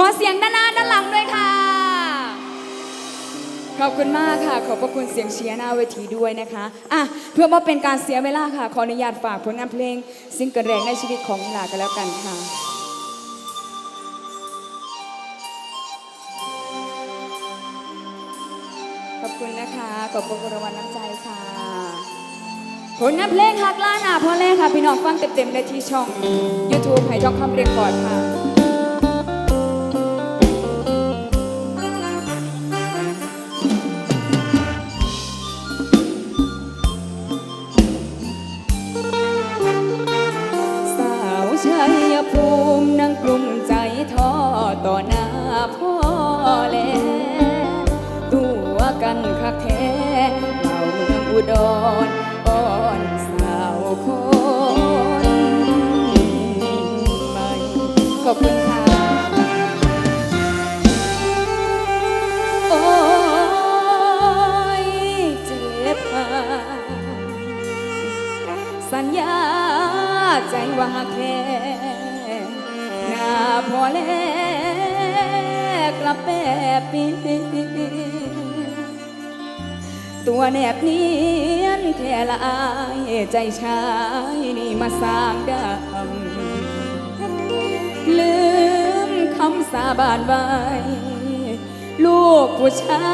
ขอเสียงด้านหน้าด้านหลังด้วยค่ะ ขอบคุณมากค่ะ ขอบพระคุณเสียงเชียร์หน้าเวทีด้วยนะคะอะเพื่อว่าเป็นการเสียเวลาค่ะ ขออนุญาตฝากผลงานเพลงซิงเกิลแรกในชีวิตของนิลากันแล้วกันค่ะขอบคุณนะคะขอบคุณรางวัลน้ำใจค่ะ ผลงานเพลงหักล้านอะพ่อแรกค่ะ พี่น้องฟังเต็มๆได้ที่ช่อง YouTube ไผ่ทองคำเรียกก่อนค่ะ ภูมินั่งกลุ้มใจท้อต่อหน้าพ่อแลตัวกันคักแท้เมาเมืองอุดรอ่อนสาวคนใหม่ขอบคุณค่ะโอ้เจ็บหาสัญญาใจว่าแค่ พอแลกลับแปปีตัวแนบเนียนแท่ละอายใจชายนี่มาสร้างดำลืมคำสาบานไว้ ลูกผู้ชา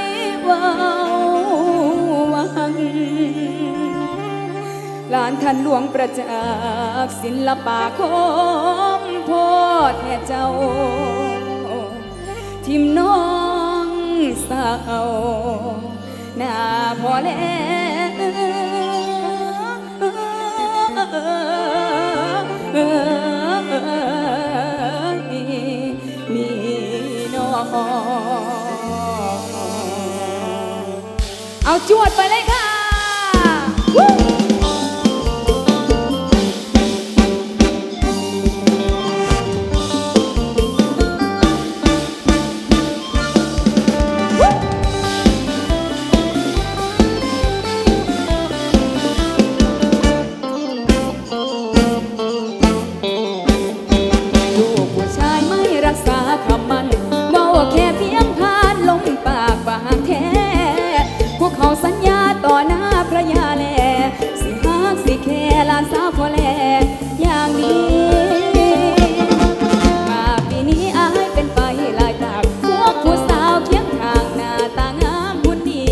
ยว้าานทันหลวงประจักษ์ศิลปาคมโพธแท่เจ้า ทิมน้องสาวหน้าพอแล้วนี่น้องเอาจวดไปเลยค่ะ ต่อหน้าพระยาแล สิฮักสิแค่ลานสาวพอแล อย่างนี้ มาปีนี้อายเป็นไปหลายตากพวกผู้สาวเคียงข้างหน้าตางามหุ่นดี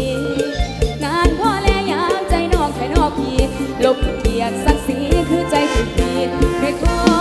งานพ่อแลยามใจนอกใครนอกพี่ลบเกียรติศักดิ์ศรีคือใจทุกทีเคยขอ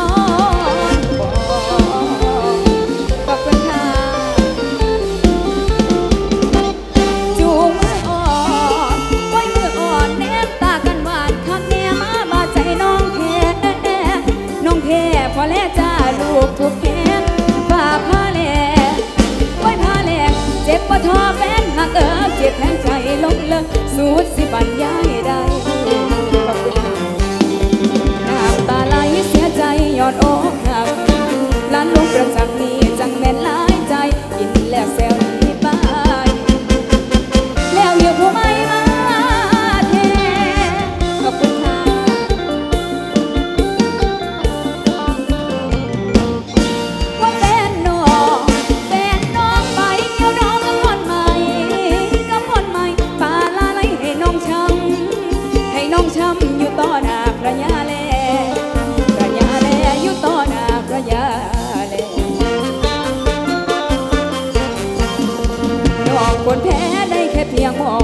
คนแพ้ได้แค่เพียงมอง